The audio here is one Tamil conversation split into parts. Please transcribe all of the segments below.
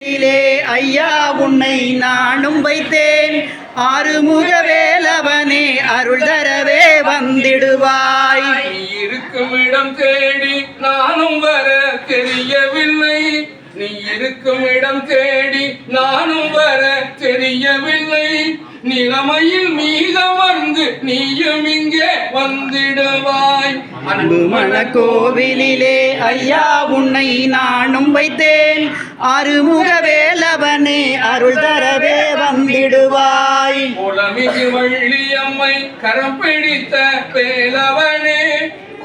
கோயிலிலே ஐயா உன்னை நானும் வைத்தேன். ஆறுமுக வேலவனே அருள் தரவே வந்திடுவாய். இருக்கும் இடம் தேடி நானும் வர தெரியவில்லை. நீ இருக்கும் இடம் தேடி நானும் வர தெரியவில்லை. நிலைமையில் மீதமர்ந்து நீயும் இங்கே வந்திடுவாய். அன்பு மன கோவிலிலே ஐயா உன்னை நானும் வைத்தேன். ஆறுமுக வேலவனே அருள் தரவே வந்திடுவாய். குலமிகு வள்ளியம்மை கரம் பிடித்த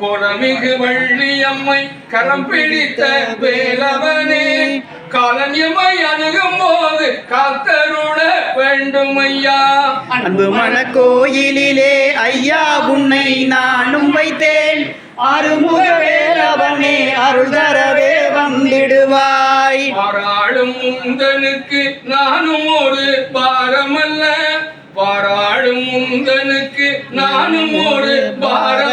வேலவனே குலமிகு வள்ளியம்மை கரம் பிடித்த வேலவனே காலன்யமை அணுகும் போது காத்தருள வேண்டும் ஐயா அன்பு மன கோயிலிலே ஐயா உன்னை நானும் வைத்தேன். ஆறுமுக வேலவனே அருள் தரவே வந்திடுவாய். பாராளும் முந்தனுக்கு நானும் ஒரு பாரமல்ல. பாராளும் முந்தனுக்கு நானும் ஒரு பாரமல்ல.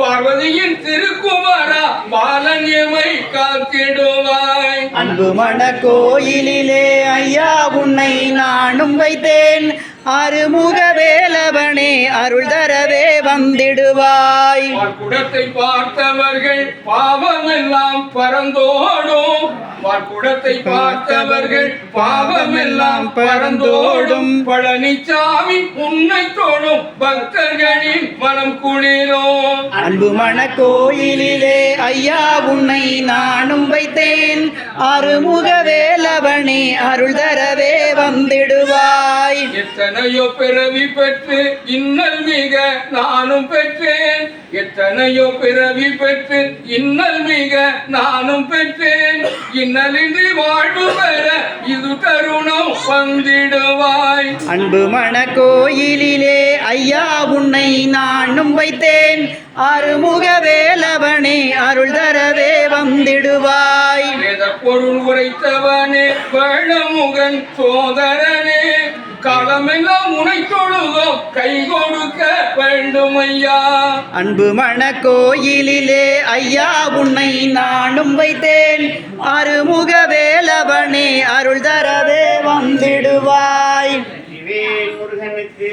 பார்வதியின் திருக்குமாரா பாலன்யமை காத்திடுவாய். அன்பு மன கோயிலிலே ஐயா உன்னை நானும் வைத்தேன். ஆறுமுக வேலவனே அருள் தரவே வந்திடுவாய். குடத்தை பார்த்தவர்கள் பாவமெல்லாம் பறந்தோடும். குடத்தை பார்த்தவர்கள் பாவமெல்லாம் பறந்தோடும். பழனிசாமி உன்னை தோடும் பக்தர்களின் மனம் குளிரும். அன்பு மன கோயிலிலே ஐயா உன்னை நானும் வைத்தேன். ஆறுமுக வேலவனே அருள் தரவே வந்திடுவாய் எத்தனையோ பிறவி பெற்று இன்னல் மிக நானும் பெற்றேன். எத்தனையோ பிறவி பெற்று இன்னல் மிக நானும் பெற்றேன். இன்னலின்றி வாழ்வு பெற இது தருணம் வந்திடுவாய். அன்பு மன கோயிலிலே ஐயா உன்னை நானும் வைத்தேன். ஆறுமுக வேலவனே அருள் தரவே வந்திடுவாய். பொருள் உரைத்தவனே வேளமுகன் சோதரனே. காலமெல்லாம் உனை தொழுதோம் கை கொடுக்க வேண்டும் ஐயா அன்பு மன கோயிலிலே ஐயா உன்னை நானும் வைத்தேன். அருமுக வேலவனே அருள் தரவே வந்திடுவாய்.